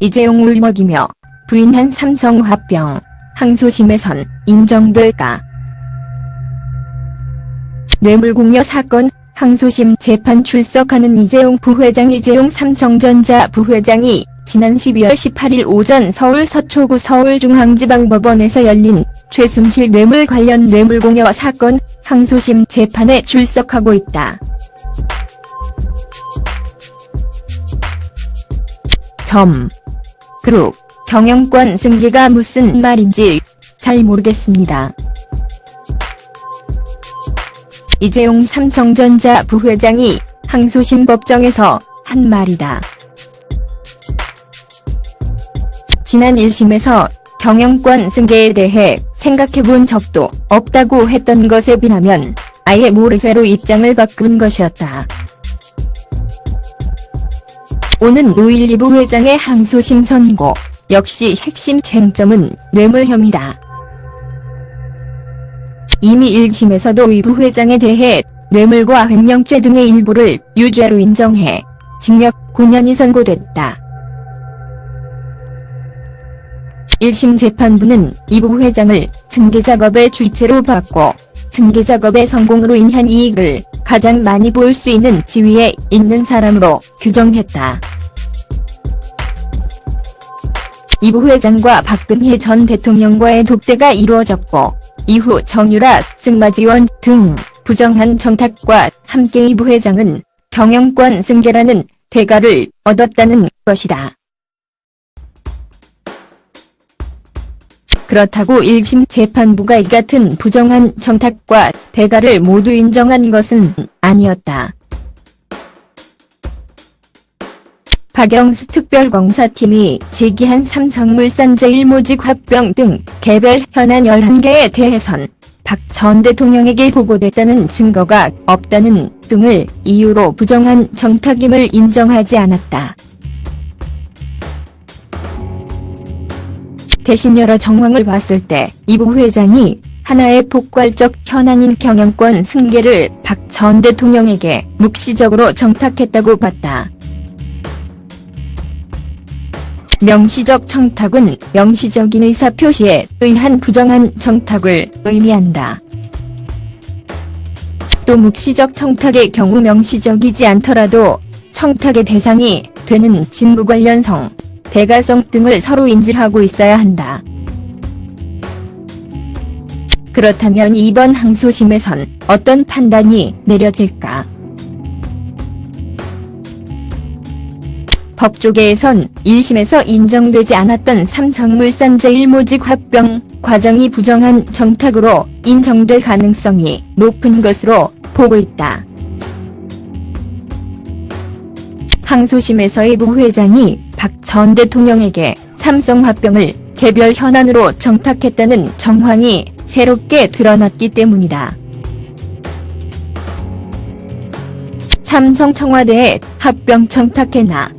이재용 울먹이며 부인한 삼성 화병 항소심에선 인정될까? 뇌물공여 사건 항소심 재판 출석하는 이재용 부회장 이재용 삼성전자 부회장이 지난 12월 18일 오전 서울 서초구 서울중앙지방법원에서 열린 최순실 뇌물 관련 뇌물공여 사건 항소심 재판에 출석하고 있다. 점. 그룹, 경영권 승계가 무슨 말인지 잘 모르겠습니다. 이재용 삼성전자 부회장이 항소심 법정에서 한 말이다. 지난 1심에서 경영권 승계에 대해 생각해본 적도 없다고 했던 것에 비하면 아예 모르쇠로 입장을 바꾼 것이었다. 오는 5.12 부 회장의 항소심 선고, 역시 핵심 쟁점은 뇌물 혐의다. 이미 1심에서도 이 부 회장에 대해 뇌물과 횡령죄 등의 일부를 유죄로 인정해 징역 9년이 선고됐다. 1심 재판부는 이 부 회장을 승계작업의 주체로 봤고 승계작업의 성공으로 인한 이익을 가장 많이 볼 수 있는 지위에 있는 사람으로 규정했다. 이 부 회장과 박근혜 전 대통령과의 독대가 이루어졌고 이후 정유라, 승마지원 등 부정한 정탁과 함께 이 부 회장은 경영권 승계라는 대가를 얻었다는 것이다. 그렇다고 1심 재판부가 이 같은 부정한 정탁과 대가를 모두 인정한 것은 아니었다. 박영수 특별검사팀이 제기한 삼성물산 제1모직 합병 등 개별 현안 11개에 대해선 박 전 대통령에게 보고됐다는 증거가 없다는 등을 이유로 부정한 정탁임을 인정하지 않았다. 대신 여러 정황을 봤을 때 이 부회장이 하나의 폭발적 현안인 경영권 승계를 박 전 대통령에게 묵시적으로 정탁했다고 봤다. 명시적 청탁은 명시적인 의사표시에 의한 부정한 청탁을 의미한다. 또 묵시적 청탁의 경우 명시적이지 않더라도 청탁의 대상이 되는 직무 관련성, 대가성 등을 서로 인지하고 있어야 한다. 그렇다면 이번 항소심에선 어떤 판단이 내려질까? 법조계에선 1심에서 인정되지 않았던 삼성물산 제1모직 합병 과정이 부정한 정탁으로 인정될 가능성이 높은 것으로 보고 있다. 항소심에서의 부 회장이 박 전 대통령에게 삼성화병을 개별 현안으로 정탁했다는 정황이 새롭게 드러났기 때문이다. 삼성 청와대에 합병 청탁해나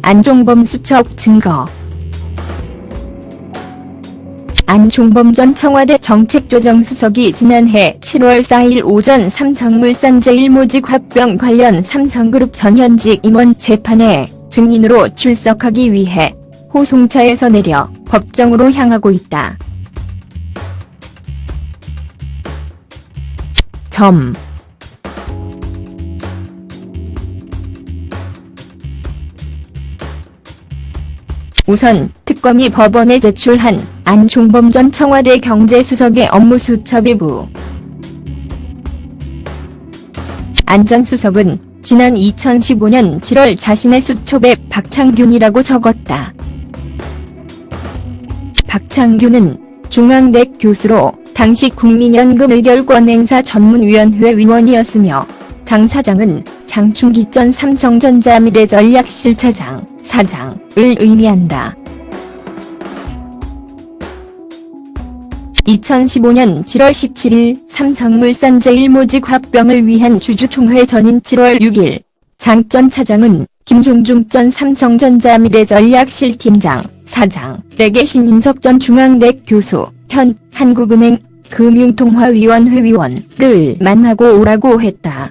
안종범 수첩 증거 안종범 전 청와대 정책조정수석이 지난해 7월 4일 오전 삼성물산 제1모직 합병 관련 삼성그룹 전현직 임원 재판에 증인으로 출석하기 위해 호송차에서 내려 법정으로 향하고 있다. 점 우선 특검이 법원에 제출한 안종범 전 청와대 경제수석의 업무수첩 일부 안전 수석은 지난 2015년 7월 자신의 수첩에 박창균이라고 적었다. 박창균은 중앙대 교수로 당시 국민연금 의결권행사 전문위원회 위원이었으며 장 사장은 장충기 전 삼성전자 미래전략실 차장, 사장을 의미한다. 2015년 7월 17일 삼성물산 제1모직 합병을 위한 주주총회 전인 7월 6일 장전 차장은 김종중 전 삼성전자 미래전략실 팀장, 사장에게 신인석 전 중앙대 교수, 현 한국은행 금융통화위원회 위원을 만나고 오라고 했다.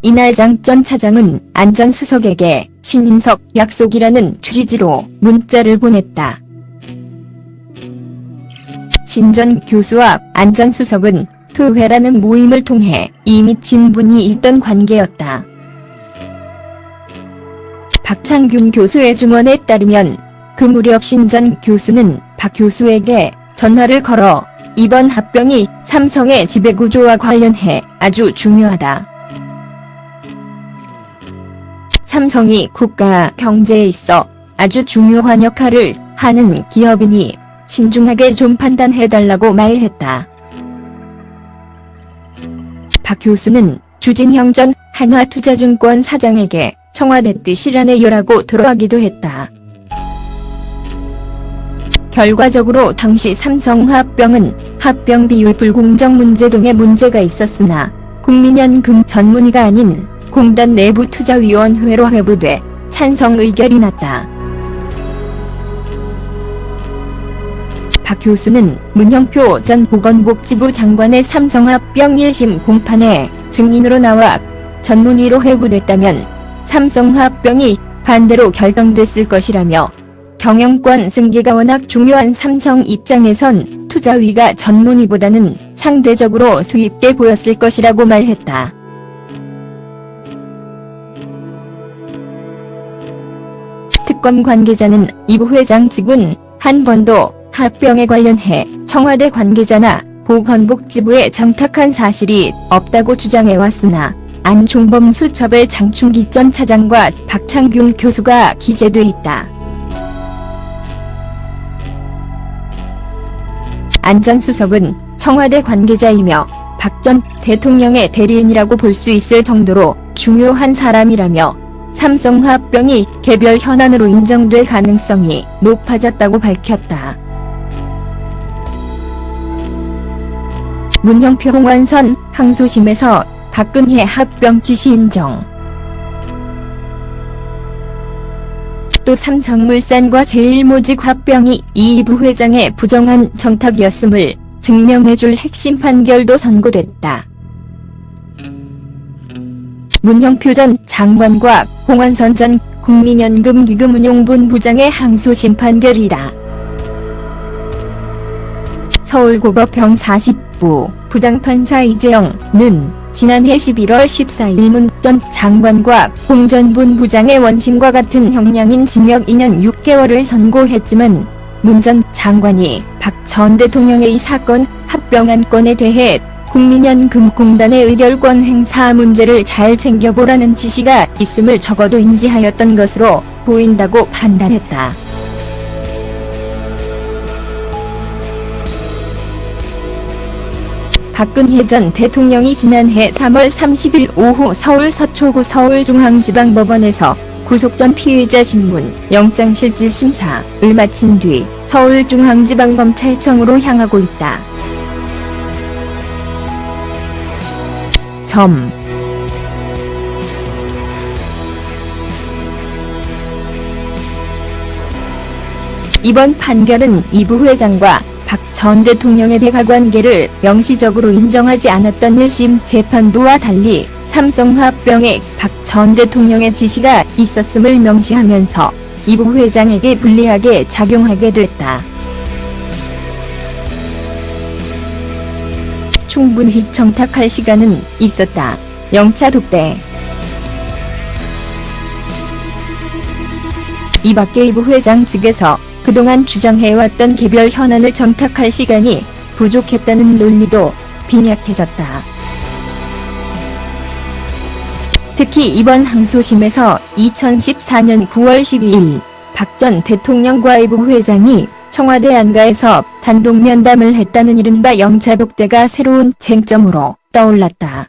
이날 장전 차장은 안전수석에게 신인석 약속이라는 취지로 문자를 보냈다. 신전 교수와 안전수석은 토회라는 모임을 통해 이미 친분이 있던 관계였다. 박창균 교수의 증언에 따르면 그 무렵 신전 교수는 박 교수에게 전화를 걸어 이번 합병이 삼성의 지배구조와 관련해 아주 중요하다. 삼성이 국가 경제에 있어 아주 중요한 역할을 하는 기업이니 신중하게 좀 판단해달라고 말했다. 박 교수는 주진형 전 한화투자증권 사장에게 청와대 뜻이라네 요라고 들어가기도 했다. 결과적으로 당시 삼성 합병은 합병 비율 불공정 문제 등의 문제가 있었으나 국민연금 전문의가 아닌 공단 내부 투자위원회로 회부돼 찬성 의결이 났다. 박 교수는 문형표 전 보건복지부 장관의 삼성합병 1심 공판에 증인으로 나와 전문의로 회부됐다면 삼성합병이 반대로 결정됐을 것이라며 경영권 승계가 워낙 중요한 삼성 입장에선 투자위가 전문의보다는 상대적으로 수입돼 보였을 것이라고 말했다. 특검 관계자는 이 부회장 측은 한 번도 합병에 관련해 청와대 관계자나 보건복지부에 정탁한 사실이 없다고 주장해왔으나 안종범 수첩의 장충기 전 차장과 박창균 교수가 기재돼 있다. 안전 수석은 청와대 관계자이며 박 전 대통령의 대리인이라고 볼 수 있을 정도로 중요한 사람이라며 삼성 합병이 개별 현안으로 인정될 가능성이 높아졌다고 밝혔다. 문형표 홍완선 항소심에서 박근혜 합병 지시 인정. 또 삼성물산과 제일모직 합병이 이 부회장의 부정한 정탁이었음을 증명해줄 핵심 판결도 선고됐다. 문형표 전 장관과 홍완선 전 국민연금기금운용본 부장의 항소심 판결이다. 서울고법형 40부 부장판사 이재영는 지난해 11월 14일 문 전 장관과 공전본 부장의 원심과 같은 형량인 징역 2년 6개월을 선고했지만 문 전 장관이 박 전 대통령의 이 사건 합병 안 건에 대해 국민연금공단의 의결권 행사 문제를 잘 챙겨보라는 지시가 있음을 적어도 인지하였던 것으로 보인다고 판단했다. 박근혜 전 대통령이 지난해 3월 30일 오후 서울 서초구 서울중앙지방법원에서 구속 전 피의자 신문 영장실질 심사를 마친 뒤 서울중앙지방검찰청으로 향하고 있다. 점 이번 판결은 이 부 회장과 박 전 대통령의 대가 관계를 명시적으로 인정하지 않았던 1심 재판부와 달리 삼성합병에 박 전 대통령의 지시가 있었음을 명시하면서 이 부 회장에게 불리하게 작용하게 됐다. 충분히 청탁할 시간은 있었다. 영차 독대 이 밖에 이 부 회장 측에서 그동안 주장해왔던 개별 현안을 정탁할 시간이 부족했다는 논리도 빈약해졌다. 특히 이번 항소심에서 2014년 9월 12일 박 전 대통령과의 부회장이 청와대 안가에서 단독 면담을 했다는 이른바 영차 독대가 새로운 쟁점으로 떠올랐다.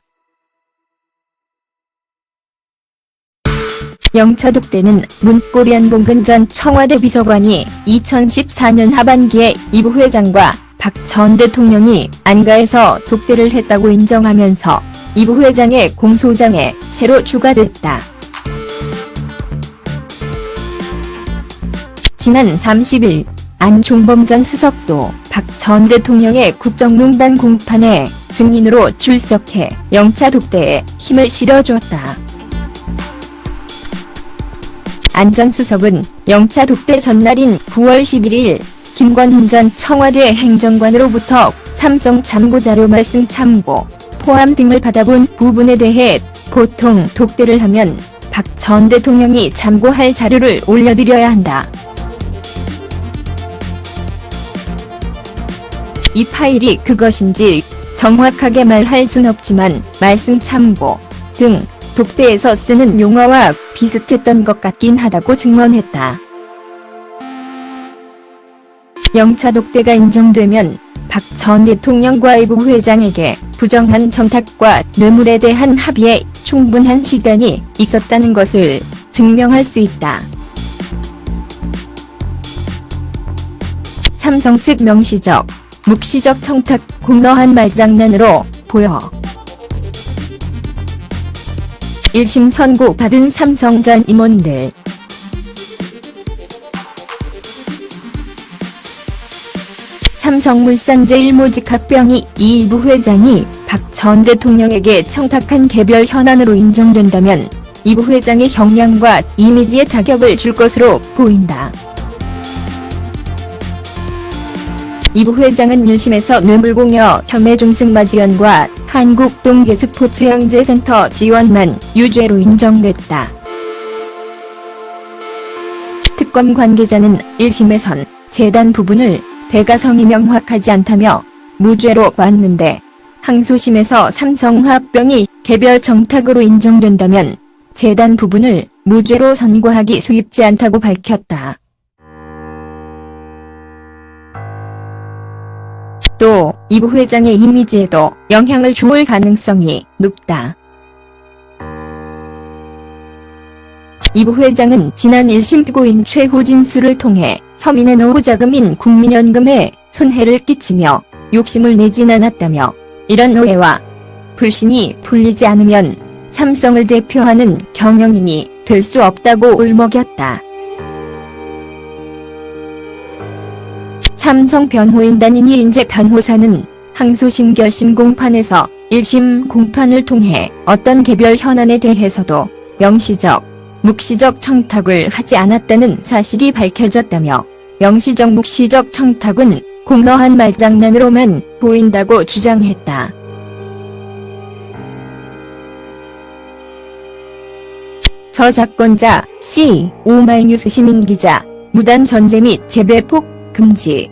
영차 독대는 문꼬리안 봉근 전 청와대 비서관이 2014년 하반기에 이 부회장과 박 전 대통령이 안가에서 독대를 했다고 인정하면서 이 부회장의 공소장에 새로 추가됐다. 지난 30일 안종범 전 수석도 박 전 대통령의 국정농단 공판에 증인으로 출석해 영차 독대에 힘을 실어주었다. 안 전 수석은 영차 독대 전날인 9월 11일 김관훈 전 청와대 행정관으로부터 삼성 참고자료 말씀 참고, 포함 등을 받아본 부분에 대해 보통 독대를 하면 박 전 대통령이 참고할 자료를 올려드려야 한다. 이 파일이 그것인지 정확하게 말할 순 없지만 말씀 참고 등 독대에서 쓰는 용어와 비슷했던 것 같긴 하다고 증언했다. 영차 독대가 인정되면 박 전 대통령과 이 부 회장에게 부정한 청탁과 뇌물에 대한 합의에 충분한 시간이 있었다는 것을 증명할 수 있다. 삼성 측 명시적, 묵시적 청탁 공로한 말장난으로 보여. 1심 선고 받은 삼성 전 임원들. 삼성물산 제일모직 합병이 이 부 회장이 박 전 대통령에게 청탁한 개별 현안으로 인정된다면 이 부 회장의 형량과 이미지에 타격을 줄 것으로 보인다. 이 부 회장은 1심에서 뇌물공여 혐의 중승마 지원과 한국동계스포츠영재센터 지원만 유죄로 인정됐다. 특검 관계자는 1심에선 재단 부분을 대가성이 명확하지 않다며 무죄로 봤는데 항소심에서 삼성화병이 개별 정탁으로 인정된다면 재단 부분을 무죄로 선고하기 수입지 않다고 밝혔다. 또 이 부 회장의 이미지에도 영향을 주올 가능성이 높다. 이 부회장은 지난 1심 피고인 최후진수를 통해 서민의 노후 자금인 국민연금에 손해를 끼치며 욕심을 내진 않았다며 이런 오해와 불신이 풀리지 않으면 삼성을 대표하는 경영인이 될 수 없다고 울먹였다. 삼성 변호인단인 이 인재 변호사는 항소심 결심 공판에서 1심 공판을 통해 어떤 개별 현안에 대해서도 명시적, 묵시적 청탁을 하지 않았다는 사실이 밝혀졌다며 명시적 묵시적 청탁은 공허한 말장난으로만 보인다고 주장했다. 저작권자 C 오마이뉴스 시민기자 무단 전제 및 재배폭 금지